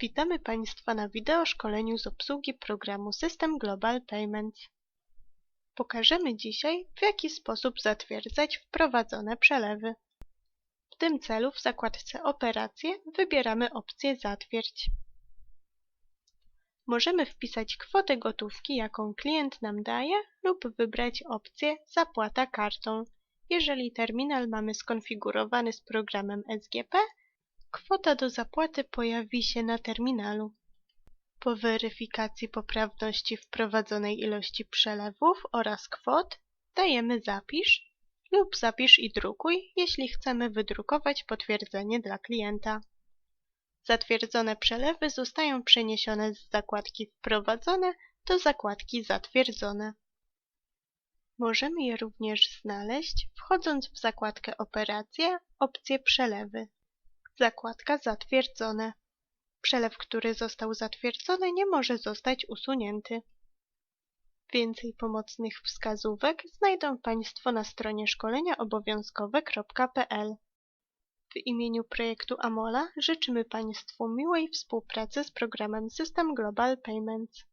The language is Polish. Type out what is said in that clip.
Witamy Państwa na wideo szkoleniu z obsługi programu System Global Payments. Pokażemy dzisiaj, w jaki sposób zatwierdzać wprowadzone przelewy. W tym celu w zakładce Operacje wybieramy opcję Zatwierdź. Możemy wpisać kwotę gotówki, jaką klient nam daje lub wybrać opcję Zapłata kartą. Jeżeli terminal mamy skonfigurowany z programem SGP, kwota do zapłaty pojawi się na terminalu. Po weryfikacji poprawności wprowadzonej ilości przelewów oraz kwot dajemy Zapisz lub Zapisz i drukuj, jeśli chcemy wydrukować potwierdzenie dla klienta. Zatwierdzone przelewy zostają przeniesione z zakładki Wprowadzone do zakładki Zatwierdzone. Możemy je również znaleźć wchodząc w zakładkę Operacje, opcję Przelewy. Zakładka Zatwierdzone. Przelew, który został zatwierdzony nie może zostać usunięty. Więcej pomocnych wskazówek znajdą Państwo na stronie szkoleniobowiązkowe.pl. W imieniu projektu Amola życzymy Państwu miłej współpracy z programem System Global Payments.